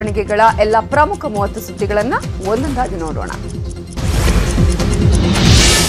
ಬೆಳವಣಿಗೆಗಳ ಎಲ್ಲ ಪ್ರಮುಖ ಮೂವತ್ತು ಸುದ್ದಿಗಳನ್ನ ಒಂದೊಂದಾಗಿ ನೋಡೋಣ.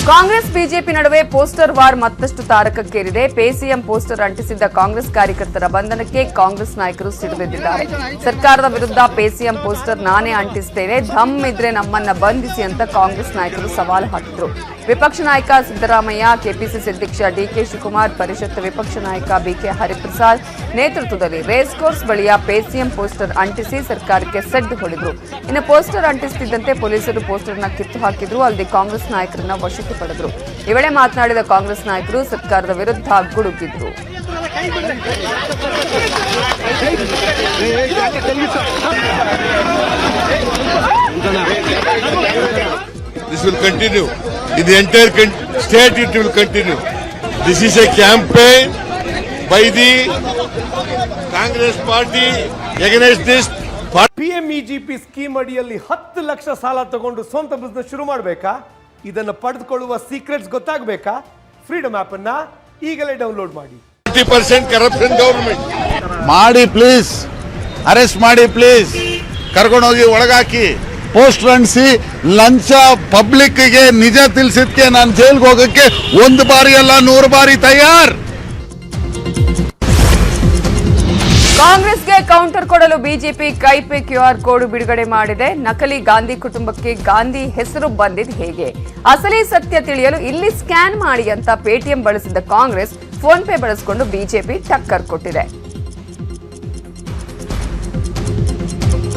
ಕಾಂಗ್ರೆಸ್ ಬಿಜೆಪಿ ನಡುವೆ ಪೋಸ್ಟರ್ ವಾರ್ ಮತ್ತಷ್ಟು ತಾರಕಕ್ಕೇರಿದೆ. ಪೇಸಿಎಂ ಪೋಸ್ಟರ್ ಅಂಟಿಸಿದ್ದ ಕಾಂಗ್ರೆಸ್ ಕಾರ್ಯಕರ್ತರ ಬಂಧನಕ್ಕೆ ಕಾಂಗ್ರೆಸ್ ನಾಯಕರು ಸಿಡಿದೆದ್ದಿದ್ದಾರೆ. ಸರ್ಕಾರದ ವಿರುದ್ಧ ಪೇಸಿಎಂ ಪೋಸ್ಟರ್ ನಾನೇ ಅಂಟಿಸ್ತೇನೆ ಧಮ್ ಇದ್ರೆ ನಮ್ಮನ್ನ ಬಂಧಿಸಿ ಅಂತ ಕಾಂಗ್ರೆಸ್ ನಾಯಕರು ಸವಾಲು ಹಾಕಿದ್ರು. ವಿಪಕ್ಷ ನಾಯಕ ಸಿದ್ದರಾಮಯ್ಯ ಕೆಪಿಸಿಸಿ ಅಧ್ಯಕ್ಷ ಡಿಕೆ ಶಿವಕುಮಾರ್, ಪರಿಷತ್ ವಿಪಕ್ಷ ನಾಯಕ ಬಿಕೆ ಹರಿಪ್ರಸಾದ್ ನೇತೃತ್ವದಲ್ಲಿ ರೇಸ್ ಕೋರ್ಸ್ ಬಳಿಯ ಪೇಸಿಎಂ ಪೋಸ್ಟರ್ ಅಂಟಿಸಿ ಸರ್ಕಾರಕ್ಕೆ ಸೆಡ್ಡು ಹೊಡೆದ್ರು ಇನ್ನು ಪೋಸ್ಟರ್ ಅಂಟಿಸುತ್ತಿದ್ದಂತೆ ಪೊಲೀಸರು ಪೋಸ್ಟರ್ನ ಕಿತ್ತು ಹಾಕಿದ್ರು. ಅಲ್ಲದೆ ಕಾಂಗ್ರೆಸ್ ನಾಯಕರನ್ನ ವಶಕ್ಕೆ ಪಡೆದ್ರು ಈ ವೇಳೆ ಮಾತನಾಡಿದ ಕಾಂಗ್ರೆಸ್ ನಾಯಕರು ಸರ್ಕಾರದ ವಿರುದ್ಧ ಗುಡುಗಿದ್ರು This will continue. In the entire state, it will continue. This is a campaign by the Congress party against this party. PMEGP scheme ಅಡಿಯಲ್ಲಿ ಹತ್ತು ಲಕ್ಷ ಸಾಲ ತಗೊಂಡು ಸ್ವಂತ ಬಿಸ್ನೆಸ್ ಶುರು ಮಾಡಬೇಕಾ ಇದನ್ನು ಪಡೆದುಕೊಳ್ಳುವ ಸೀಕ್ರೆಟ್ಸ್ ಗೊತ್ತಾಗಬೇಕಾ? ಫ್ರೀಡಮ್ ಆಪ್ ಅನ್ನ ಈಗಲೇ ಡೌನ್ಲೋಡ್ ಮಾಡಿ. 50% corruption government. ಮಾಡಿ ಪ್ಲೀಸ್. ಅರೆಸ್ಟ್ ಮಾಡಿ ಪ್ಲೀಸ್. ಕರ್ಕೊಂಡೋಗಿ ಒಳಗಾಕಿ. ಪೋಸ್ಟರ್ ಅಂಟಿಸಿ ಲಂಚ ಪಬ್ಲಿಕ್ಗೆ ನಿಜ ತಿಳಿಸಿದ್ಕೆ ನಾನು ಜೈಲ್ಗೆ ಹೋಗಕ್ಕೆ ಒಂದು ಬಾರಿ ಅಲ್ಲ ನೂರು ಬಾರಿ ತಯಾರ್. ಕಾಂಗ್ರೆಸ್ಗೆ ಕೌಂಟರ್ ಕೊಡಲು ಬಿಜೆಪಿ ಕೈಪೆ ಕ್ಯೂಆರ್ ಕೋಡ್ ಬಿಡುಗಡೆ ಮಾಡಿದೆ. ನಕಲಿ ಗಾಂಧಿ ಕುಟುಂಬಕ್ಕೆ ಗಾಂಧಿ ಹೆಸರು ಬಂದಿದ್ದು ಹೇಗೆ? ಅಸಲಿ ಸತ್ಯ ತಿಳಿಯಲು ಇಲ್ಲಿ ಸ್ಕ್ಯಾನ್ ಮಾಡಿ ಅಂತ ಪೇಟಿಎಂ ಬಳಸಿದ್ದ ಕಾಂಗ್ರೆಸ್ ಫೋನ್ ಪೇ ಬಳಸಿಕೊಂಡು ಬಿಜೆಪಿ ಟಕ್ಕರ್ ಕೊಟ್ಟಿದೆ.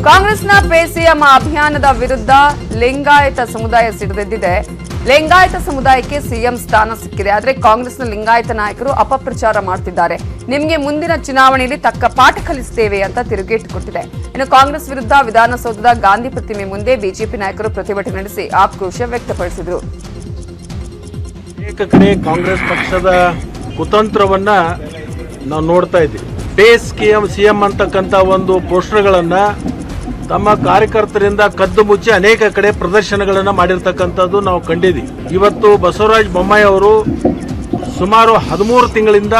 ಕಾಂಗ್ರೆಸ್ನ ಪೇಸಿಎಂ ಅಭಿಯಾನದ ವಿರುದ್ಧ ಲಿಂಗಾಯತ ಸಮುದಾಯ ಸಿಡಿದೆದ್ದಿದೆ. ಲಿಂಗಾಯತ ಸಮುದಾಯಕ್ಕೆ ಸಿಎಂ ಸ್ಥಾನ ಸಿಕ್ಕಿದೆ. ಆದರೆ ಕಾಂಗ್ರೆಸ್ನ ಲಿಂಗಾಯತ ನಾಯಕರು ಅಪಪ್ರಚಾರ ಮಾಡ್ತಿದ್ದಾರೆ. ನಿಮಗೆ ಮುಂದಿನ ಚುನಾವಣೆಯಲ್ಲಿ ತಕ್ಕ ಪಾಠ ಕಲಿಸುತ್ತೇವೆ ಅಂತ ತಿರುಗೇಟು ಕೊಟ್ಟಿದೆ. ಇನ್ನು ಕಾಂಗ್ರೆಸ್ ವಿರುದ್ಧ ವಿಧಾನಸೌಧದ ಗಾಂಧಿ ಪ್ರತಿಮೆ ಮುಂದೆ ಬಿಜೆಪಿ ನಾಯಕರು ಪ್ರತಿಭಟನೆ ನಡೆಸಿ ಆಕ್ರೋಶ ವ್ಯಕ್ತಪಡಿಸಿದರು. ಕಾಂಗ್ರೆಸ್ ಪಕ್ಷದ ಕುತಂತ್ರವನ್ನ ನಾವು ನೋಡ್ತಾ ಇದ್ದೀವಿ. ಬೇಸ್ ಸಿಎಂ ಅಂತಕ್ಕಂಥ ಒಂದು ಪೋಸ್ಟರ್ಗಳನ್ನ ತಮ್ಮ ಕಾರ್ಯಕರ್ತರಿಂದ ಕದ್ದು ಮುಚ್ಚಿ ಅನೇಕ ಕಡೆ ಪ್ರದರ್ಶನಗಳನ್ನು ಮಾಡಿರ್ತಕ್ಕಂಥದ್ದು ನಾವು ಕಂಡಿದ್ದೀವಿ. ಇವತ್ತು ಬಸವರಾಜ ಬೊಮ್ಮಾಯಿ ಅವರು ಸುಮಾರು ಹದಿಮೂರು ತಿಂಗಳಿಂದ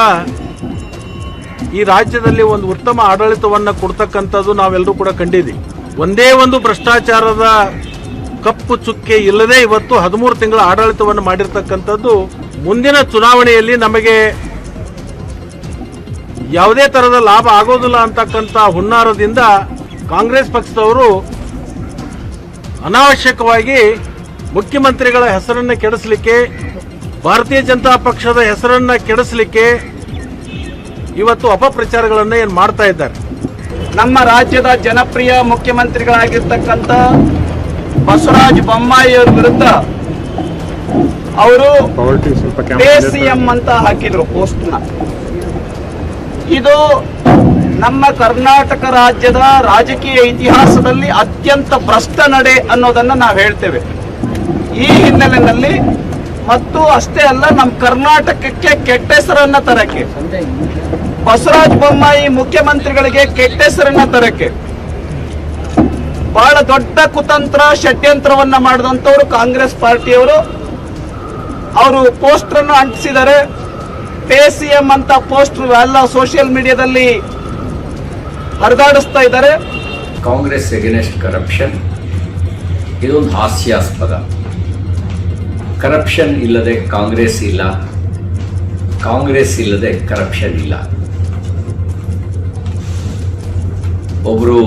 ಈ ರಾಜ್ಯದಲ್ಲಿ ಒಂದು ಉತ್ತಮ ಆಡಳಿತವನ್ನ ಕೊಡ್ತಕ್ಕಂಥದ್ದು ನಾವೆಲ್ಲರೂ ಕೂಡ ಕಂಡಿದ್ದೀವಿ. ಒಂದೇ ಒಂದು ಭ್ರಷ್ಟಾಚಾರದ ಕಪ್ಪು ಚುಕ್ಕೆ ಇಲ್ಲದೆ ಇವತ್ತು ಹದಿಮೂರು ತಿಂಗಳ ಆಡಳಿತವನ್ನು ಮಾಡಿರ್ತಕ್ಕಂಥದ್ದು ಮುಂದಿನ ಚುನಾವಣೆಯಲ್ಲಿ ನಮಗೆ ಯಾವುದೇ ತರಹದ ಲಾಭ ಆಗೋದಿಲ್ಲ ಅಂತಕ್ಕಂಥ ಹುನ್ನಾರದಿಂದ ಕಾಂಗ್ರೆಸ್ ಪಕ್ಷದವರು ಅನಾವಶ್ಯಕವಾಗಿ ಮುಖ್ಯಮಂತ್ರಿಗಳ ಹೆಸರನ್ನು ಕೆಡಿಸಲಿಕ್ಕೆ ಭಾರತೀಯ ಜನತಾ ಪಕ್ಷದ ಹೆಸರನ್ನು ಕೆಡಿಸಲಿಕ್ಕೆ ಇವತ್ತು ಅಪಪ್ರಚಾರಗಳನ್ನು ಏನು ಮಾಡ್ತಾ ಇದ್ದಾರೆ? ನಮ್ಮ ರಾಜ್ಯದ ಜನಪ್ರಿಯ ಮುಖ್ಯಮಂತ್ರಿಗಳಾಗಿರ್ತಕ್ಕಂಥ ಬಸವರಾಜ ಬೊಮ್ಮಾಯಿ ಅವ್ರ ವಿರುದ್ಧ ಅವರು ಸಿಎಂ ಅಂತ ಹಾಕಿದ್ರು ಪೋಸ್ಟ್ನ. ಇದು ನಮ್ಮ ಕರ್ನಾಟಕ ರಾಜ್ಯದ ರಾಜಕೀಯ ಇತಿಹಾಸದಲ್ಲಿ ಅತ್ಯಂತ ಭ್ರಷ್ಟ ನಡೆ ಅನ್ನೋದನ್ನು ನಾವು ಹೇಳ್ತೇವೆ. ಈ ಹಿನ್ನೆಲೆಯಲ್ಲಿ ಮತ್ತು ಅಷ್ಟೇ ಅಲ್ಲ ನಮ್ಮ ಕರ್ನಾಟಕಕ್ಕೆ ಕೆಟ್ಟ ಹೆಸರನ್ನ ತರಕ್ಕೆ. ಬಸವರಾಜ ಬೊಮ್ಮಾಯಿ ಮುಖ್ಯಮಂತ್ರಿಗಳಿಗೆ ಕೆಟ್ಟ ಹೆಸರನ್ನ ತರಕ್ಕೆ. ಬಹಳ ದೊಡ್ಡ ಕುತಂತ್ರ, ಷಡ್ಯಂತ್ರವನ್ನ ಮಾಡಿದಂಥವ್ರು ಕಾಂಗ್ರೆಸ್ ಪಾರ್ಟಿಯವರು. ಅವರು ಪೋಸ್ಟರ್ ಅನ್ನು ಸಿ ಎಂ ಅಂತ ಪೋಸ್ಟರ್ ಎಲ್ಲ ಸೋಷಿಯಲ್ ಮೀಡಿಯಾದಲ್ಲಿ ಹರಿದಾಡಿಸ್ತಾ ಇದ್ದಾರೆ. ಕಾಂಗ್ರೆಸ್ ಎಗೇನೆಸ್ಟ್ ಕರಪ್ಷನ್ ಇದೊಂದು ಹಾಸ್ಯಾಸ್ಪದ. ಕರಪ್ಷನ್ ಇಲ್ಲದೆ ಕಾಂಗ್ರೆಸ್ ಇಲ್ಲ. ಕಾಂಗ್ರೆಸ್ ಇಲ್ಲದೆ ಕರಪ್ಷನ್ ಇಲ್ಲ. ಒಬ್ಬರು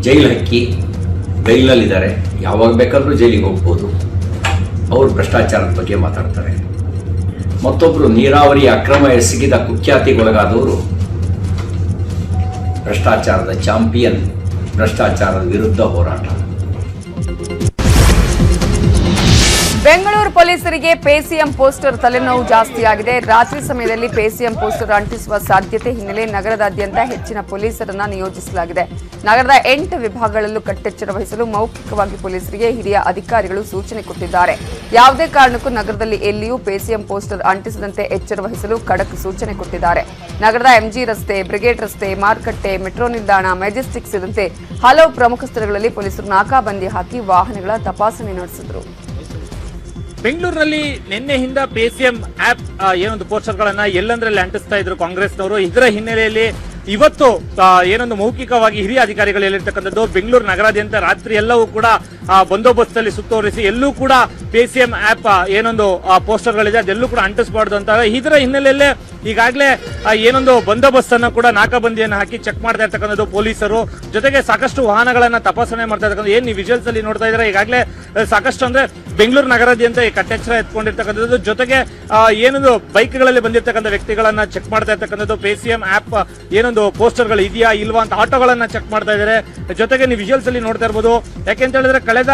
ಜೈಲ್ ಹಕ್ಕಿ ಬೈಲಲ್ಲಿದ್ದಾರೆ ಯಾವಾಗ ಬೇಕಾದರೂ ಜೈಲಿಗೆ ಹೋಗ್ಬೋದು. ಅವರು ಭ್ರಷ್ಟಾಚಾರದ ಬಗ್ಗೆ ಮಾತಾಡ್ತಾರೆ. ಮತ್ತೊಬ್ಬರು ನೀರಾವರಿ ಅಕ್ರಮ ಎಸಗಿದ ಕುಖ್ಯಾತಿಗೊಳಗಾದವರು ಭ್ರಷ್ಟಾಚಾರದ ಚಾಂಪಿಯನ್ ಭ್ರಷ್ಟಾಚಾರದ ವಿರುದ್ಧ ಹೋರಾಟ. ಪೊಲೀಸರಿಗೆ ಪೇಸಿಎಂ ಪೋಸ್ಟರ್ ತಲೆನೋವು ಜಾಸ್ತಿಯಾಗಿದೆ. ರಾತ್ರಿ ಸಮಯದಲ್ಲಿ ಪೇಸಿಎಂ ಪೋಸ್ಟರ್ ಅಂಟಿಸುವ ಸಾಧ್ಯತೆ ಹಿನ್ನೆಲೆ ನಗರದಾದ್ಯಂತ ಹೆಚ್ಚಿನ ಪೊಲೀಸರನ್ನ ನಿಯೋಜಿಸಲಾಗಿದೆ. ನಗರದ ಎಂಟು ವಿಭಾಗಗಳಲ್ಲೂ ಕಟ್ಟೆಚ್ಚರ ವಹಿಸಲು ಮೌಖಿಕವಾಗಿ ಪೊಲೀಸರಿಗೆ ಹಿರಿಯ ಅಧಿಕಾರಿಗಳು ಸೂಚನೆ ಕೊಟ್ಟಿದ್ದಾರೆ. ಯಾವುದೇ ಕಾರಣಕ್ಕೂ ನಗರದಲ್ಲಿ ಎಲ್ಲಿಯೂ ಪೇಸಿಎಂ ಪೋಸ್ಟರ್ ಅಂಟಿಸದಂತೆ ಎಚ್ಚರ ವಹಿಸಲು ಖಡಕ್ ಸೂಚನೆ ಕೊಟ್ಟಿದ್ದಾರೆ. ನಗರದ ಎಂಜಿ ರಸ್ತೆ, ಬ್ರಿಗೇಡ್ ರಸ್ತೆ, ಮಾರುಕಟ್ಟೆ, ಮೆಟ್ರೋ ನಿಲ್ದಾಣ, ಮೆಜೆಸ್ಟಿಕ್ ಸೇರಿದಂತೆ ಹಲವು ಪ್ರಮುಖ ಸ್ಥಳಗಳಲ್ಲಿ ಪೊಲೀಸರು ನಾಕಾಬಂದಿ ಹಾಕಿ ವಾಹನಗಳ ತಪಾಸಣೆ ನಡೆಸಿದರು. ಬೆಂಗಳೂರಿನಲ್ಲಿ ನಿನ್ನೆಯಿಂದ ಎಂ ಆಪ್ ಏನೊಂದು ಪೋಸ್ಟರ್ ಗಳನ್ನ ಎಲ್ಲಂದ್ರಲ್ಲಿ ಅಂಟಿಸ್ತಾ ಇದ್ರು ಕಾಂಗ್ರೆಸ್ನವರು. ಇದರ ಹಿನ್ನೆಲೆಯಲ್ಲಿ ಇವತ್ತು ಏನೊಂದು ಮೌಖಿಕವಾಗಿ ಹಿರಿಯ ಅಧಿಕಾರಿಗಳು ಹೇಳಿರ್ತಕ್ಕಂಥದ್ದು ಬೆಂಗಳೂರು ನಗರಾದ್ಯಂತ ರಾತ್ರಿ ಎಲ್ಲವೂ ಕೂಡ ಆ, ಬಂದೋಬಸ್ತಲ್ಲಿ ಸುತ್ತೋರಿಸಿ ಎಲ್ಲೂ ಕೂಡ ಪಿಸಿಎಂ ಆಪ್ ಏನೊಂದು ಪೋಸ್ಟರ್ ಗಳಿದೆ ಅದೆಲ್ಲೂ ಕೂಡ ಅಂಟಿಸಬಾರ್ದು ಅಂತ ಇದರ ಹಿನ್ನೆಲೆಯಲ್ಲೇ ಈಗಾಗಲೇ ಏನೊಂದು ಬಂದೋಬಸ್ತ್ ಅನ್ನು ಕೂಡ ನಾಕಾಬಂದಿಯನ್ನು ಹಾಕಿ ಚೆಕ್ ಮಾಡ್ತಾ ಇರ್ತಕ್ಕಂಥದ್ದು ಪೊಲೀಸರು. ಜೊತೆಗೆ ಸಾಕಷ್ಟು ವಾಹನಗಳನ್ನ ತಪಾಸಣೆ ಮಾಡ್ತಾ ಇರ್ತಕ್ಕಂಥ ಏನ್ ನೀವು ವಿಜುವಲ್ಸ್ ಅಲ್ಲಿ ನೋಡ್ತಾ ಇದ್ರೆ ಈಗಾಗಲೇ ಸಾಕಷ್ಟು ಅಂದ್ರೆ ಬೆಂಗಳೂರು ನಗರಾದ್ಯಂತ ಈ ಕಟ್ಟೆಚ್ಚರ ಎತ್ಕೊಂಡಿರ್ತಕ್ಕಂಥದ್ದು. ಜೊತೆಗೆ ಏನೊಂದು ಬೈಕ್ಗಳಲ್ಲಿ ಬಂದಿರತಕ್ಕಂಥ ವ್ಯಕ್ತಿಗಳನ್ನ ಚೆಕ್ ಮಾಡ್ತಾ ಇರ್ತಕ್ಕಂಥದ್ದು. ಪೇಸಿಎಂ ಆಪ್ ಏನೊಂದು ಪೋಸ್ಟರ್ಗಳು ಇದೆಯಾ ಇಲ್ವಾ ಅಂತ ಆಟೋಗಳನ್ನ ಚೆಕ್ ಮಾಡ್ತಾ ಇದಾರೆ ಜೊತೆಗೆ ನೀವು ವಿಜುವಲ್ಸ್ ಅಲ್ಲಿ ನೋಡ್ತಾ ಇರ್ಬೋದು. ಯಾಕೆಂತ ಹೇಳಿದ್ರೆ ಕಳೆದ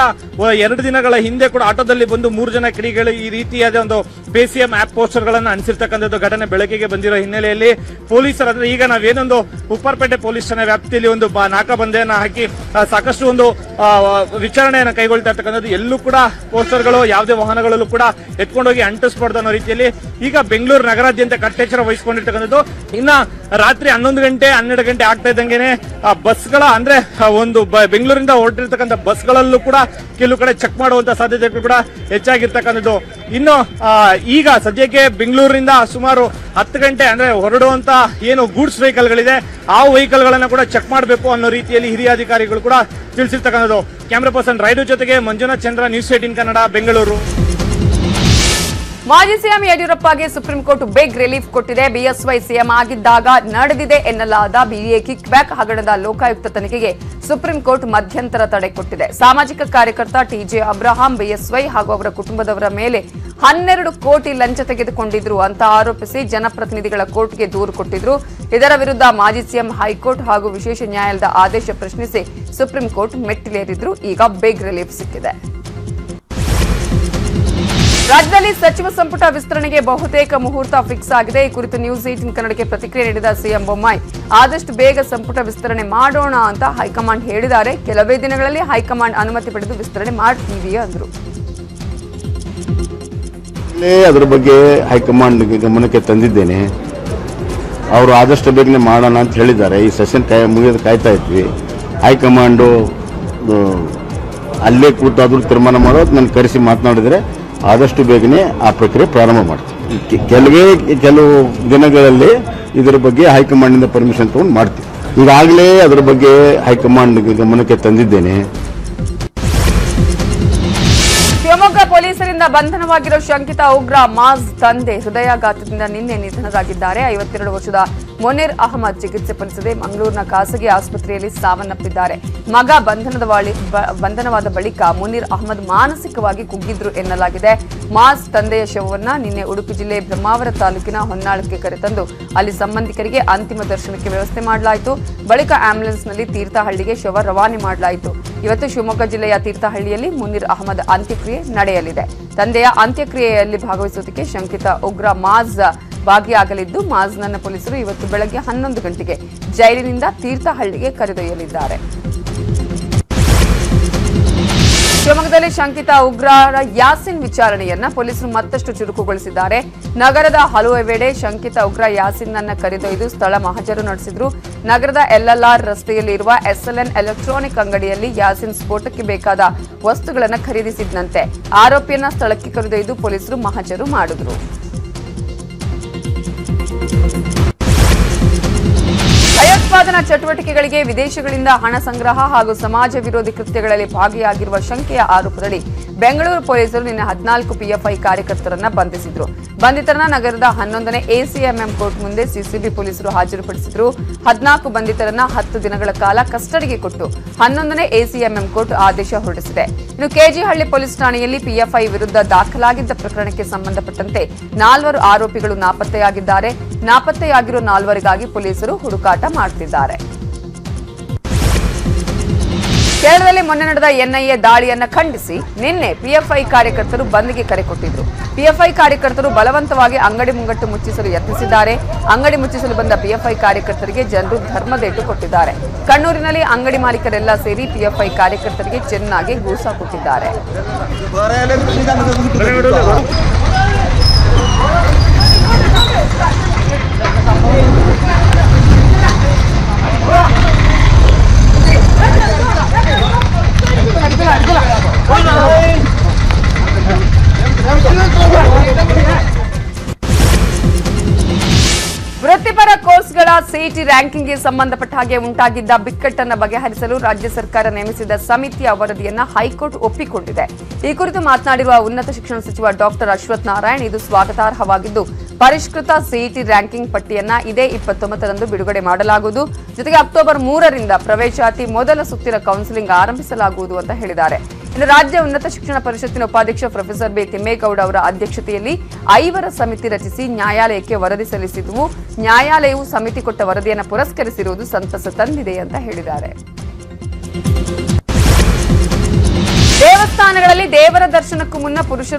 ಎರಡು ದಿನಗಳ ಹಿಂದೆ ಕೂಡ ಆಟೋದಲ್ಲಿ ಬಂದು ಮೂರು ಜನ ಕಿಡಿಗಳು ಈ ರೀತಿಯಾದ ಒಂದು ಪೇಸಿಎಂ ಆಪ್ ಪೋಸ್ಟರ್ ಗಳನ್ನ ಅನಿಸಿರ್ತಕ್ಕಂಥದ್ದು ಘಟನೆ ಬೆಳಕಿಗೆ ಬಂದಿರೋ ಹಿನ್ನೆಲೆಯಲ್ಲಿ ಪೊಲೀಸರ, ಅಂದ್ರೆ ಈಗ ನಾವೇನೊಂದು ಉಪ್ಪರ್ಪೇಟೆ ಪೊಲೀಸ್ ಠಾಣೆ ವ್ಯಾಪ್ತಿಯಲ್ಲಿ ಒಂದು ನಾಕಾಬಂದಿಯನ್ನ ಹಾಕಿ ಸಾಕಷ್ಟು ಒಂದು ವಿಚಾರಣೆಯನ್ನ ಕೈಗೊಳ್ತಾ ಇರ್ತಕ್ಕಂಥದ್ದು, ಎಲ್ಲೂ ಕೂಡ ಪೋಸ್ಟರ್ಗಳು, ಯಾವುದೇ ವಾಹನಗಳಲ್ಲೂ ಕೂಡ ಎತ್ಕೊಂಡೋಗಿ ಅಂಟಿಸಬಾರ್ದು ಅನ್ನೋ ರೀತಿಯಲ್ಲಿ ಈಗ ಬೆಂಗಳೂರು ನಗರಾದ್ಯಂತ ಕಟ್ಟೆಚ್ಚರ ವಹಿಸಿಕೊಂಡಿರ್ತಕ್ಕಂಥದ್ದು. ಇನ್ನ ರಾತ್ರಿ ಹನ್ನೊಂದು ಗಂಟೆ, ಹನ್ನೆರಡು ಗಂಟೆ ಆಗ್ತಾ ಇದ್ದಂಗೆನೆ, ಆ ಬಸ್ಗಳ ಅಂದ್ರೆ ಒಂದು ಬೆಂಗಳೂರಿಂದ ಹೊರಟಿರ್ತಕ್ಕಂಥ ಬಸ್ಗಳಲ್ಲೂ ಕೂಡ ಕೆಲವು ಕಡೆ ಚೆಕ್ ಮಾಡುವಂತ ಸಾಧ್ಯತೆಗಳು ಕೂಡ ಹೆಚ್ಚಾಗಿರ್ತಕ್ಕಂಥದ್ದು. ಇನ್ನು ಈಗ ಸದ್ಯಕ್ಕೆ ಬೆಂಗಳೂರಿನಿಂದ ಸುಮಾರು ಹತ್ತು ಗಂಟೆ ಅಂದ್ರೆ ಹೊರಡುವಂತ ಏನು ಗೂಡ್ಸ್ ವೆಹಿಕಲ್ಗಳಿದೆ, ಆ ವೆಹಿಕಲ್ ಗಳನ್ನ ಕೂಡ ಚೆಕ್ ಮಾಡಬೇಕು ಅನ್ನೋ ರೀತಿಯಲ್ಲಿ ಹಿರಿಯ ಅಧಿಕಾರಿಗಳು ಕೂಡ ತಿಳಿಸಿರ್ತಕ್ಕಂಥದ್ದು. ಕ್ಯಾಮ್ರಾ ಪರ್ಸನ್ ರೈಡು ಜೊತೆಗೆ ಮಂಜುನಾಥ್ ಚಂದ್ರ, ನ್ಯೂಸ್ ಏಟಿನ್ ಕನ್ನಡ, ಬೆಂಗಳೂರು. ಮಾಜಿ ಸಿಎಂ ಯಡಿಯೂರಪ್ಪಗೆ ಸುಪ್ರೀಂ ಕೋರ್ಟ್ ಬಿಗ್ ರಿಲೀಫ್ ಕೊಟ್ಟಿದೆ. ಬಿಎಸ್ವೈ ಸಿಎಂ ಆಗಿದ್ದಾಗ ನಡೆದಿದೆ ಎನ್ನಲಾದ ಬಿಎ ಕಿಕ್ ಬ್ಯಾಕ್ ಹಗರಣದ ಲೋಕಾಯುಕ್ತ ತನಿಖೆಗೆ ಸುಪ್ರೀಂ ಕೋರ್ಟ್ ಮಧ್ಯಂತರ ತಡೆ ಕೊಟ್ಟಿದೆ. ಸಾಮಾಜಿಕ ಕಾರ್ಯಕರ್ತ ಟಿಜೆ ಅಬ್ರಹಾಂ, ಬಿಎಸ್ವೈ ಹಾಗೂ ಅವರ ಕುಟುಂಬದವರ ಮೇಲೆ ಹನ್ನೆರಡು ಕೋಟಿ ಲಂಚ ತೆಗೆದುಕೊಂಡಿದ್ರು ಅಂತ ಆರೋಪಿಸಿ ಜನಪ್ರತಿನಿಧಿಗಳ ಕೋರ್ಟ್ಗೆ ದೂರು ಕೊಟ್ಟಿದ್ರು. ಇದರ ವಿರುದ್ಧ ಮಾಜಿ ಸಿಎಂ ಹೈಕೋರ್ಟ್ ಹಾಗೂ ವಿಶೇಷ ನ್ಯಾಯಾಲಯದ ಆದೇಶ ಪ್ರಶ್ನಿಸಿ ಸುಪ್ರೀಂ ಕೋರ್ಟ್ ಮೆಟ್ಟಿಲೇರಿದ್ರು. ಈಗ ಬಿಗ್ ರಿಲೀಫ್ ಸಿಕ್ಕಿದೆ. ರಾಜ್ಯದಲ್ಲಿ ಸಚಿವ ಸಂಪುಟ ವಿಸ್ತರಣೆಗೆ ಬಹುತೇಕ ಮುಹೂರ್ತ ಫಿಕ್ಸ್ ಆಗಿದೆ. ಈ ಕುರಿತು ನ್ಯೂಸ್ ಏಟಿನ್ ಕನ್ನಡಕ್ಕೆ ಪ್ರತಿಕ್ರಿಯೆ ನೀಡಿದ ಸಿಎಂ ಬೊಮ್ಮಾಯಿ, ಆದಷ್ಟು ಬೇಗ ಸಂಪುಟ ವಿಸ್ತರಣೆ ಮಾಡೋಣ ಅಂತ ಹೈಕಮಾಂಡ್ ಹೇಳಿದ್ದಾರೆ. ಕೆಲವೇ ದಿನಗಳಲ್ಲಿ ಹೈಕಮಾಂಡ್ ಅನುಮತಿ ಪಡೆದು ವಿಸ್ತರಣೆ ಮಾಡ್ತೀವಿ ಅಂದರು. ಅದರ ಬಗ್ಗೆ ಹೈಕಮಾಂಡ್ ಗಮನಕ್ಕೆ ತಂದಿದ್ದೇನೆ. ಅವರು ಆದಷ್ಟು ಬೇಗನೆ ಮಾಡೋಣ ಅಂತ ಹೇಳಿದ್ದಾರೆ. ಈ ಸೆಷನ್ ಕಾಯ ಮುಗಿಯೋದು ಕಾಯ್ತಾ ಇದ್ವಿ. ಹೈಕಮಾಂಡು ಅಲ್ಲೇ ಕೂತಾದ್ರೂ ತೀರ್ಮಾನ ಮಾಡೋದು ನಾನು ಕರೆಸಿ ಮಾತನಾಡಿದರೆ ಆದಷ್ಟು ಬೇಗನೆ ಆ ಪ್ರಕ್ರಿಯೆ ಪ್ರಾರಂಭ ಮಾಡ್ತೀವಿ. ಕೆಲವೇ, ಕೆಲವು ದಿನಗಳಲ್ಲಿ ಇದರ ಬಗ್ಗೆ ಹೈಕಮಾಂಡಿಂದ ಪರ್ಮಿಷನ್ ತಗೊಂಡು ಮಾಡ್ತೀವಿ. ಈಗಾಗಲೇ ಅದರ ಬಗ್ಗೆ ಹೈಕಮಾಂಡ್ ಗಮನಕ್ಕೆ ತಂದಿದ್ದೇನೆ. ಪೊಲೀಸರಿಂದ ಬಂಧನವಾಗಿರೋ ಶಂಕಿತ ಉಗ್ರ ಮಾಜ್ ತಂದೆ ಹೃದಯಾಘಾತದಿಂದ ನಿನ್ನೆ ನಿಧನರಾಗಿದ್ದಾರೆ. ಐವತ್ತೆರಡು ವರ್ಷದ ಮೊನಿರ್ ಅಹಮದ್ ಚಿಕಿತ್ಸೆ ಫಲಿಸದೆ ಮಂಗಳೂರಿನ ಖಾಸಗಿ ಆಸ್ಪತ್ರೆಯಲ್ಲಿ ಸಾವನ್ನಪ್ಪಿದ್ದಾರೆ. ಮಗ ಬಂಧನದ ಬಂಧನವಾದ ಬಳಿಕ ಮುನೀರ್ ಅಹಮದ್ ಮಾನಸಿಕವಾಗಿ ಕುಗ್ಗಿದ್ರು ಎನ್ನಲಾಗಿದೆ. ಮಾಜ್ ತಂದೆಯ ಶವವನ್ನ ನಿನ್ನೆ ಉಡುಪಿ ಜಿಲ್ಲೆ ಬ್ರಹ್ಮಾವರ ತಾಲೂಕಿನ ಹೊನ್ನಾಳಕ್ಕೆ ಕರೆತಂದು ಅಲ್ಲಿ ಸಂಬಂಧಿಕರಿಗೆ ಅಂತಿಮ ದರ್ಶನಕ್ಕೆ ವ್ಯವಸ್ಥೆ ಮಾಡಲಾಯಿತು. ಬಳಿಕ ಆಂಬ್ಯುಲೆನ್ಸ್ನಲ್ಲಿ ತೀರ್ಥಹಳ್ಳಿಗೆ ಶವ ರವಾನೆ ಮಾಡಲಾಯಿತು. ಇವತ್ತು ಶಿವಮೊಗ್ಗ ಜಿಲ್ಲೆಯ ತೀರ್ಥಹಳ್ಳಿಯಲ್ಲಿ ಮುನೀರ್ ಅಹಮದ್ ಅಂತ್ಯಕ್ರಿಯೆ ನಡೆಯಲಿದೆ. ತಂದೆಯ ಅಂತ್ಯಕ್ರಿಯೆಯಲ್ಲಿ ಭಾಗವಹಿಸುವುದಕ್ಕೆ ಶಂಕಿತ ಉಗ್ರ ಮಾಜ್ ಭಾಗಿಯಾಗಲಿದ್ದು, ಮಾಜ್ನನ್ನ ಪೊಲೀಸರು ಇವತ್ತು ಬೆಳಗ್ಗೆ ಹನ್ನೊಂದು ಗಂಟೆಗೆ ಜೈಲಿನಿಂದ ತೀರ್ಥಹಳ್ಳಿಗೆ ಕರೆದೊಯ್ಯಲಿದ್ದಾರೆ. ಶಿವಮೊಗ್ಗದಲ್ಲಿ ಶಂಕಿತ ಉಗ್ರರ ಯಾಸಿನ್ ವಿಚಾರಣೆಯನ್ನ ಪೊಲೀಸರು ಮತ್ತಷ್ಟು ಚುರುಕುಗೊಳಿಸಿದ್ದಾರೆ. ನಗರದ ವೇಳೆ ಶಂಕಿತ ಉಗ್ರ ಯಾಸಿನ್ ಯಾಸಿನ್ನನ್ನ ಕರೆದೊಯ್ದು ಸ್ಥಳ ಮಹಜರು ನಡೆಸಿದ್ರು. ನಗರದ ಎಲ್ಎಲ್ಆರ್ ರಸ್ತೆಯಲ್ಲಿರುವ ಎಸ್ಎಲ್ಎನ್ ಎಲೆಕ್ಟ್ರಾನಿಕ್ ಅಂಗಡಿಯಲ್ಲಿ ಯಾಸಿನ್ ಸ್ಫೋಟಕ್ಕೆ ಬೇಕಾದ ವಸ್ತುಗಳನ್ನು ಖರೀದಿಸಿದ್ದಂತೆ ಆರೋಪಿಯನ್ನ ಸ್ಥಳಕ್ಕೆ ಕರೆದೊಯ್ದು ಪೊಲೀಸರು ಮಹಜರು ಮಾಡಿದ್ರು. ಭಯೋತ್ಪಾದನಾ ಚಟುವಟಿಕೆಗಳಿಗೆ ವಿದೇಶಗಳಿಂದ ಹಣ ಸಂಗ್ರಹ ಹಾಗೂ ಸಮಾಜ ವಿರೋಧಿ ಕೃತ್ಯಗಳಲ್ಲಿ ಭಾಗಿಯಾಗಿರುವ ಶಂಕೆಯ ಆರೋಪದಡಿ ಬೆಂಗಳೂರು ಪೊಲೀಸರು ನಿನ್ನೆ ಹದಿನಾಲ್ಕು ಪಿಎಫ್ಐ ಕಾರ್ಯಕರ್ತರನ್ನ ಬಂಧಿಸಿದ್ರು. ಬಂಧಿತರನ್ನ ನಗರದ ಹನ್ನೊಂದನೇ ಎಸಿಎಂಎಂ ಕೋರ್ಟ್ ಮುಂದೆ ಸಿಸಿಬಿ ಪೊಲೀಸರು ಹಾಜರುಪಡಿಸಿದ್ರು. ಹದಿನಾಲ್ಕು ಬಂಧಿತರನ್ನ ಹತ್ತು ದಿನಗಳ ಕಾಲ ಕಸ್ಟಡಿಗೆ ಕೊಟ್ಟು ಹನ್ನೊಂದನೇ ಎಸಿಎಂಎಂ ಕೋರ್ಟ್ ಆದೇಶ ಹೊರಡಿಸಿದೆ. ಇನ್ನು ಕೆಜಿಹಳ್ಳಿ ಪೊಲೀಸ್ ಠಾಣೆಯಲ್ಲಿ ಪಿಎಫ್ಐ ವಿರುದ್ಧ ದಾಖಲಾಗಿದ್ದ ಪ್ರಕರಣಕ್ಕೆ ಸಂಬಂಧಪಟ್ಟಂತೆ ನಾಲ್ವರು ಆರೋಪಿಗಳು ನಾಪತ್ತೆಯಾಗಿದ್ದಾರೆ. ನಾಪತ್ತೆಯಾಗಿರೋ ನಾಲ್ವರಿಗಾಗಿ ಪೊಲೀಸರು ಹುಡುಕಾಟ ಮಾಡುತ್ತಿದ್ದಾರೆ ಕೇರಳದಲ್ಲಿ ಮೊನ್ನೆ ನಡೆದ ಎನ್ಐಎ ದಾಳಿಯನ್ನ ಖಂಡಿಸಿ ನಿನ್ನೆ ಪಿಎಫ್ಐ ಕಾರ್ಯಕರ್ತರು ಬಂದ್ಗೆ ಕರೆ ಕೊಟ್ಟಿದ್ರು. ಪಿಎಫ್ಐ ಕಾರ್ಯಕರ್ತರು ಬಲವಂತವಾಗಿ ಅಂಗಡಿ ಮುಂಗಟ್ಟು ಮುಚ್ಚಿಸಲು ಯತ್ನಿಸಿದ್ದಾರೆ. ಅಂಗಡಿ ಮುಚ್ಚಿಸಲು ಬಂದ ಪಿಎಫ್ಐ ಕಾರ್ಯಕರ್ತರಿಗೆ ಜನರು ಧರ್ಮದೇಟು ಕೊಟ್ಟಿದ್ದಾರೆ. ಕಣ್ಣೂರಿನಲ್ಲಿ ಅಂಗಡಿ ಮಾಲೀಕರೆಲ್ಲ ಸೇರಿ ಪಿಎಫ್ಐ ಕಾರ್ಯಕರ್ತರಿಗೆ ಚೆನ್ನಾಗಿ ಗೂಸ ಕೋರ್ಸ್ಗಳ ಸಿಇಟಿ ರ್ಯಾಂಕಿಂಗ್ಗೆ ಸಂಬಂಧಪಟ್ಟ ಹಾಗೆ ಉಂಟಾಗಿದ್ದ ಬಿಕ್ಕಟ್ಟನ್ನು ಬಗೆಹರಿಸಲು ರಾಜ್ಯ ಸರ್ಕಾರ ನೇಮಿಸಿದ ಸಮಿತಿಯ ವರದಿಯನ್ನು ಹೈಕೋರ್ಟ್ ಒಪ್ಪಿಕೊಂಡಿದೆ. ಈ ಕುರಿತು ಮಾತನಾಡಿರುವ ಉನ್ನತ ಶಿಕ್ಷಣ ಸಚಿವ ಡಾಕ್ಟರ್ ಅಶ್ವಥ್ ನಾರಾಯಣ್, ಇದು ಸ್ವಾಗತಾರ್ಹವಾಗಿದ್ದು, ಪರಿಷ್ಕೃತ ಸಿಇಟಿ ರ್ಯಾಂಕಿಂಗ್ ಪಟ್ಟಿಯನ್ನ ಇದೇ ಇಪ್ಪತ್ತೊಂಬತ್ತರಂದು ಬಿಡುಗಡೆ ಮಾಡಲಾಗುವುದು. ಜೊತೆಗೆ ಅಕ್ಟೋಬರ್ ಮೂರರಿಂದ ಪ್ರವೇಶಾತಿ ಮೊದಲ ಸುತ್ತಿನ ಕೌನ್ಸಿಲಿಂಗ್ ಆರಂಭಿಸಲಾಗುವುದು ಅಂತ ಹೇಳಿದ್ದಾರೆ. ಇನ್ನು ರಾಜ್ಯ ಉನ್ನತ ಶಿಕ್ಷಣ ಪರಿಷತ್ತಿನ ಉಪಾಧ್ಯಕ್ಷ ಪ್ರೊಫೆಸರ್ ಬಿ ತಿಮ್ಮೇಗೌಡ ಅವರ ಅಧ್ಯಕ್ಷತೆಯಲ್ಲಿ ಐವರ ಸಮಿತಿ ರಚಿಸಿ ನ್ಯಾಯಾಲಯಕ್ಕೆ ವರದಿ ಸಲ್ಲಿಸಿದ್ವು. ನ್ಯಾಯಾಲಯವು ಸಮಿತಿ ಕೊಟ್ಟ ವರದಿಯನ್ನು ಪುರಸ್ಕರಿಸಿರುವುದು ಸಂತಸ ತಂದಿದೆ ಅಂತ ಹೇಳಿದ್ದಾರೆ. ದೇವಸ್ಥಾನಗಳಲ್ಲಿ ದೇವರ ದರ್ಶನಕ್ಕೂ ಮುನ್ನ ಪುರುಷರು